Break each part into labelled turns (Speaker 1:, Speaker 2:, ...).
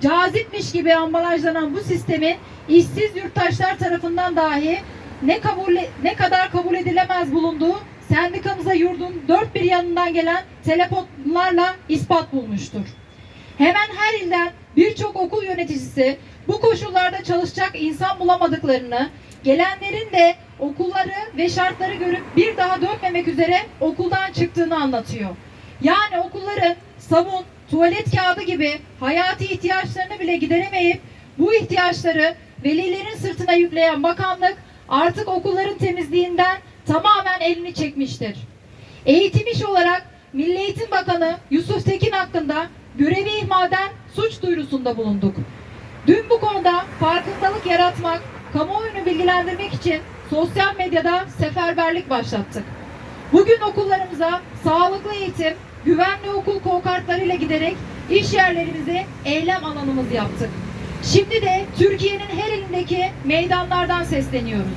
Speaker 1: cazipmiş gibi ambalajlanan bu sistemin işsiz yurttaşlar tarafından dahi ne kabul ne kadar kabul edilemez bulunduğu sendikamıza yurdun dört bir yanından gelen telefonlarla ispat bulmuştur. Hemen her ilden birçok okul yöneticisi bu koşullarda çalışacak insan bulamadıklarını, gelenlerin de okulları ve şartları görüp bir daha dönmemek üzere okuldan çıktığını anlatıyor. Yani okulların sabun, tuvalet kağıdı gibi hayati ihtiyaçlarını bile gideremeyip bu ihtiyaçları velilerin sırtına yükleyen bakanlık artık okulların temizliğinden tamamen elini çekmiştir. Eğitim iş olarak Milli Eğitim Bakanı Yusuf Tekin hakkında görevi ihmalden suç duyurusunda bulunduk. Dün bu konuda farkındalık yaratmak, kamuoyunu bilgilendirmek için sosyal medyada seferberlik başlattık. Bugün okullarımıza sağlıklı eğitim, güvenli okul kokartlarıyla giderek iş yerlerimizi eylem alanımız yaptık. Şimdi de Türkiye'nin her elindeki meydanlardan sesleniyoruz.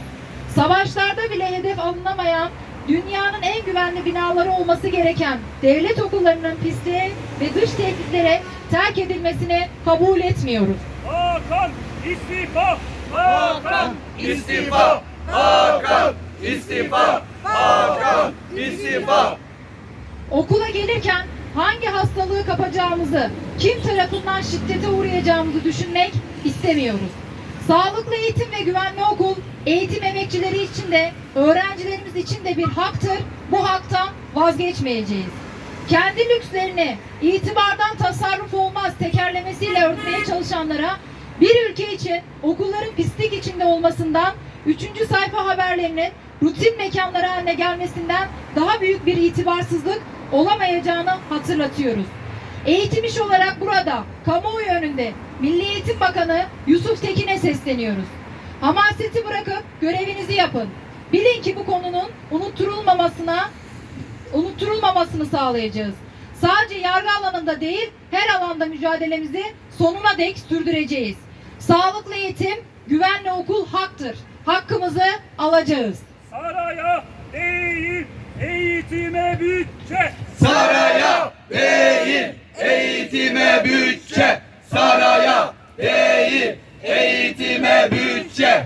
Speaker 1: Savaşlarda bile hedef alınamayan dünyanın en güvenli binaları olması gereken devlet okullarının pisliğe ve dış tehditlere terk edilmesini kabul etmiyoruz.
Speaker 2: Hakan istifa! Hakan
Speaker 3: istifa! Hakan istifa! Hakan istifa!
Speaker 1: Okula gelirken hangi hastalığı kapacağımızı, kim tarafından şiddete uğrayacağımızı düşünmek istemiyoruz. Sağlıklı eğitim ve güvenli okul, eğitim emekçileri için de, öğrencilerimiz için de bir haktır. Bu haktan vazgeçmeyeceğiz. Kendi lükslerini itibardan tasarruf olmaz tekerlemesiyle örtmeye çalışanlara bir ülke için okulların pislik içinde olmasından, üçüncü sayfa haberlerinin rutin mekanları haline gelmesinden daha büyük bir itibarsızlık olamayacağını hatırlatıyoruz. Eğitim iş olarak burada kamuoyu önünde Milli Eğitim Bakanı Yusuf Tekin'e sesleniyoruz. Hamaseti bırakıp görevinizi yapın. Bilin ki bu konunun unutturulmamasına unutturulmamasını sağlayacağız. Sadece yargı alanında değil, her alanda mücadelemizi sonuna dek sürdüreceğiz. Sağlıklı eğitim, güvenli okul haktır. Hakkımızı alacağız.
Speaker 2: Saraya değil Eğitime bütçe.
Speaker 3: Saraya değil. Eğitime bütçe. Saraya değil. Eğitime bütçe.